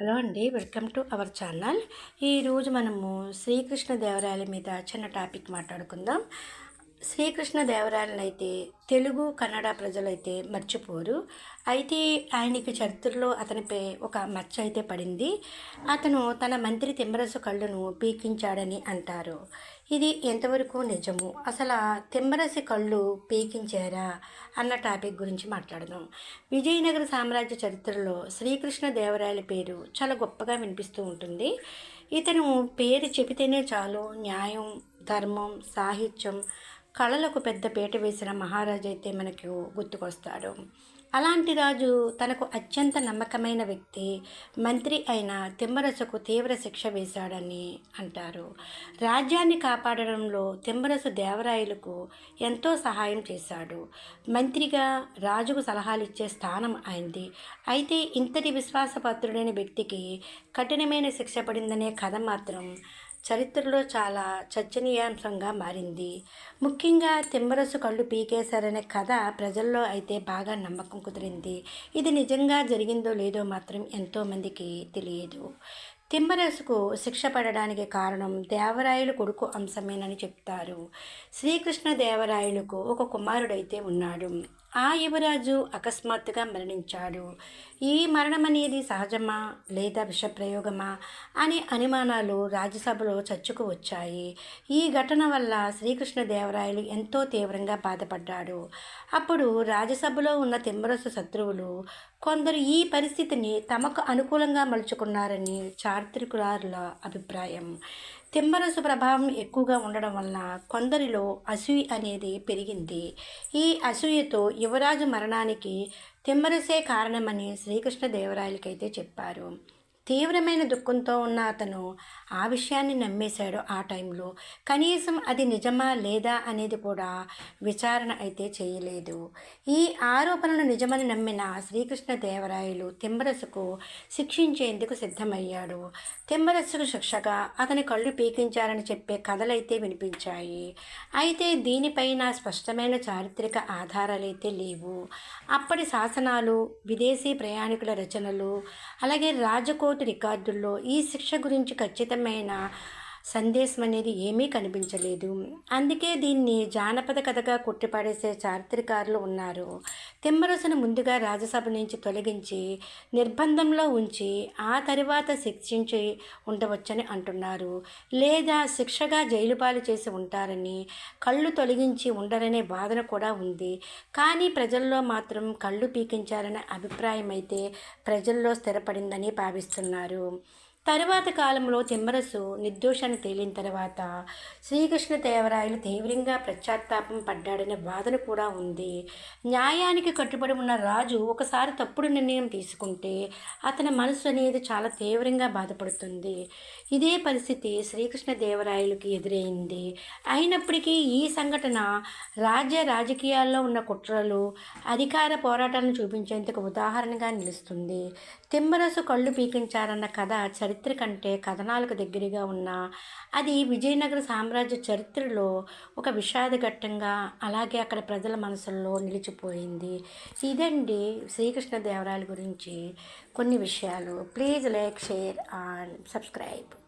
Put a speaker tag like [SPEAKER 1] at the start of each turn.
[SPEAKER 1] Hello అండి welcome to our channel. ఈరోజు మనము శ్రీకృష్ణ దేవరాయల మీద చిన్న టాపిక్ మాట్లాడుకుందాం. శ్రీకృష్ణ దేవరాయలను అయితే తెలుగు కన్నడ ప్రజలైతే మర్చిపోరు. అయితే ఆయనకి చరిత్రలో అతనిపై ఒక మచ్చ అయితే పడింది. అతను తన మంత్రి తిమ్మరసు కళ్ళును పీకించాడని అంటారు. ఇది ఎంతవరకు నిజము? అసలు తిమ్మరసి కళ్ళు పీకించారా? అన్న టాపిక్ గురించి మాట్లాడదాం. విజయనగర సామ్రాజ్య చరిత్రలో శ్రీకృష్ణ దేవరాయల పేరు చాలా గొప్పగా వినిపిస్తూ ఉంటుంది. ఇతను పేరు చెబితేనే చాలు. న్యాయం ధర్మం సాహిత్యం కళలకు పెద్ద పీట వేసిన మహారాజు అయితే మనకు గుర్తుకొస్తాడు. అలాంటి రాజు తనకు అత్యంత నమ్మకమైన వ్యక్తి మంత్రి అయిన తిమ్మరసుకు తీవ్ర శిక్ష వేశాడని అంటారు. రాజ్యాన్ని కాపాడడంలో తిమ్మరసు దేవరాయలకు ఎంతో సహాయం చేశాడు. మంత్రిగా రాజుకు సలహాలు ఇచ్చే స్థానం ఆయనది. అయితే ఇంతటి విశ్వాసపాత్రుడైన వ్యక్తికి కఠినమైన శిక్ష పడిందనే కథ మాత్రం చరిత్రలో చాలా చర్చనీయాంశంగా మారింది. ముఖ్యంగా తిమ్మరసు కళ్ళు పీకేశారనే కథ ప్రజల్లో అయితే బాగా నమ్మకం కుదిరింది. ఇది నిజంగా జరిగిందో లేదో మాత్రం ఎంతోమందికి తెలియదు. తిమ్మరసుకు శిక్ష పడడానికి కారణం దేవరాయలు కొడుకు అంశమేనని చెప్తారు. శ్రీకృష్ణ దేవరాయలకు ఒక కుమారుడైతే ఉన్నాడు. ఆ యువరాజు అకస్మాత్తుగా మరణించాడు. ఈ మరణం అనేది సహజమా? లేదా విషప్రయోగమా అనే అనుమానాలు రాజ్యసభలో చర్చకు వచ్చాయి. ఈ ఘటన వల్ల శ్రీకృష్ణదేవరాయలు ఎంతో తీవ్రంగా బాధపడ్డాడు. అప్పుడు రాజ్యసభలో ఉన్న తిమ్మరసు శత్రువులు కొందరు ఈ పరిస్థితిని తమకు అనుకూలంగా మలుచుకున్నారని చారిత్రకులారుల అభిప్రాయం. తిమ్మరసు ప్రభావం ఎక్కువగా ఉండడం వల్ల కొందరిలో అసూయ అనేది పెరిగింది. ఈ అసూయతో యువరాజు మరణానికి తిమ్మరసే కారణమని శ్రీకృష్ణదేవరాయలకైతే చెప్పారు. తీవ్రమైన దుఃఖంతో ఉన్న అతను ఆ విషయాన్ని నమ్మేశాడు ఆ టైంలో. కనీసం అది నిజమా లేదా అనేది కూడా విచారణ అయితే చేయలేదు. ఈ ఆరోపణలు నిజమని నమ్మిన శ్రీకృష్ణ దేవరాయలు తిమ్మరసుకు శిక్షించేందుకు సిద్ధమయ్యాడు. తిమ్మరసుకు శిక్షగా అతని కళ్ళు పీకించారని చెప్పే కథలైతే వినిపించాయి. అయితే దీనిపైన స్పష్టమైన చారిత్రక ఆధారాలైతే లేవు. అప్పటి శాసనాలు విదేశీ ప్రయాణికుల రచనలు అలాగే రాజకోట కోర్టు రికార్డుల్లో ఈ శిక్ష గురించి ఖచ్చితమైన సందేశం అనేది ఏమీ కనిపించలేదు. అందుకే దీన్ని జానపద కథగా కొట్టిపడేసే చారిత్రకారులు ఉన్నారు. తిమ్మరసును ముందుగా రాజ్యసభ నుంచి తొలగించి నిర్బంధంలో ఉంచి ఆ తరువాత శిక్షించి ఉండవచ్చని అంటున్నారు. లేదా శిక్షగా జైలుపాలు చేసి ఉంటారని కళ్ళు తొలగించి ఉండరనే వాదన కూడా ఉంది. కానీ ప్రజల్లో మాత్రం కళ్ళు పీకించారనే అభిప్రాయం అయితే ప్రజల్లో స్థిరపడిందని భావిస్తున్నారు. తరువాత కాలంలో తిమ్మరసు నిర్దోషాన్ని తేలిన తర్వాత శ్రీకృష్ణదేవరాయలు తీవ్రంగా ప్రత్యాత్తాపం పడ్డాడనే వాదన కూడా ఉంది. న్యాయానికి కట్టుబడి ఉన్న రాజు ఒకసారి తప్పుడు నిర్ణయం తీసుకుంటే అతని మనసు అనేది చాలా తీవ్రంగా బాధపడుతుంది. ఇదే పరిస్థితి శ్రీకృష్ణదేవరాయలకి ఎదురైంది. అయినప్పటికీ ఈ సంఘటన రాజ్య రాజకీయాల్లో ఉన్న కుట్రలు అధికార పోరాటాలను చూపించేందుకు ఉదాహరణగా నిలుస్తుంది. తిమ్మరసు కళ్ళు పీకించారన్న కథ చరిత్ర చరిత్ర కంటే కథనాలకు దగ్గరగా ఉన్న అది విజయనగర సామ్రాజ్య చరిత్రలో ఒక విషాదఘట్టంగా అలాగే అక్కడ ప్రజల మనసుల్లో నిలిచిపోయింది. ఇదండి శ్రీకృష్ణదేవరాయల గురించి కొన్ని విషయాలు. Please like share and subscribe.